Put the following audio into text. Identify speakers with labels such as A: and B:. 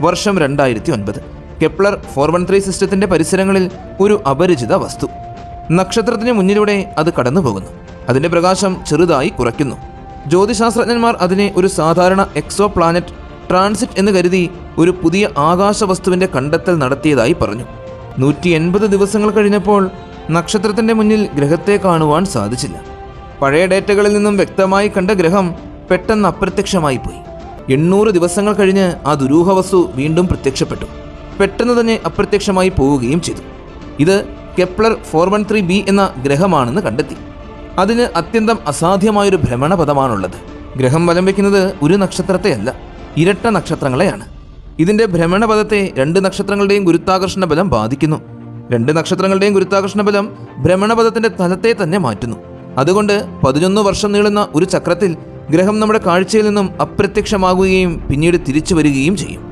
A: വർഷം രണ്ടായിരത്തി ഒൻപത് കെപ്ലർ ഫോർ വൺ ത്രീ സിസ്റ്റത്തിന്റെ പരിസരങ്ങളിൽ ഒരു അപരിചിത വസ്തു. നക്ഷത്രത്തിന് മുന്നിലൂടെ അത് കടന്നു പോകുന്നു അതിന്റെ പ്രകാശം ചെറുതായി കുറയ്ക്കുന്നു. ജ്യോതിശാസ്ത്രജ്ഞന്മാർ അതിനെ ഒരു സാധാരണ എക്സോ പ്ലാനറ്റ് ട്രാൻസിറ്റ് എന്ന് കരുതി ഒരു പുതിയ ആകാശ വസ്തുവിന്റെ കണ്ടെത്തൽ നടത്തിയതായി പറഞ്ഞു. നൂറ്റി എൺപത് ദിവസങ്ങൾ കഴിഞ്ഞപ്പോൾ നക്ഷത്രത്തിന്റെ മുന്നിൽ ഗ്രഹത്തെ കാണുവാൻ സാധിച്ചില്ല. പഴയ ഡേറ്റകളിൽ നിന്നും വ്യക്തമായി കണ്ട ഗ്രഹം പെട്ടെന്ന് അപ്രത്യക്ഷമായി പോയി. എണ്ണൂറ് ദിവസങ്ങൾ കഴിഞ്ഞ് ആ ദുരൂഹ വസ്തു വീണ്ടും പ്രത്യക്ഷപ്പെട്ടു. പെട്ടെന്ന് തന്നെ അപ്രത്യക്ഷമായി പോവുകയും ചെയ്തു. ഇത് Kepler four one three B എന്ന ഗ്രഹമാണെന്ന് കണ്ടെത്തി. അതിന് അത്യന്തം അസാധ്യമായൊരു ഭ്രമണപഥമാണുള്ളത്. ഗ്രഹം വലം വയ്ക്കുന്നത് ഒരു നക്ഷത്രത്തെയല്ല ഇരട്ട നക്ഷത്രങ്ങളെയാണ്. ഇതിന്റെ ഭ്രമണപഥത്തെ രണ്ട് നക്ഷത്രങ്ങളുടെയും ഗുരുത്വാകർഷണ ബലം ബാധിക്കുന്നു. രണ്ട് നക്ഷത്രങ്ങളുടെയും ഗുരുത്വാകർഷണ ബലം ഭ്രമണപഥത്തിന്റെ തലത്തെ തന്നെ മാറ്റുന്നു. അതുകൊണ്ട് പതിനൊന്ന് വർഷം നീളുന്ന ഒരു ചക്രത്തിൽ ഗ്രഹം നമ്മുടെ കാഴ്ചയിൽ നിന്നും അപ്രത്യക്ഷമാകുകയും പിന്നീട് തിരിച്ചു വരികയും ചെയ്യും.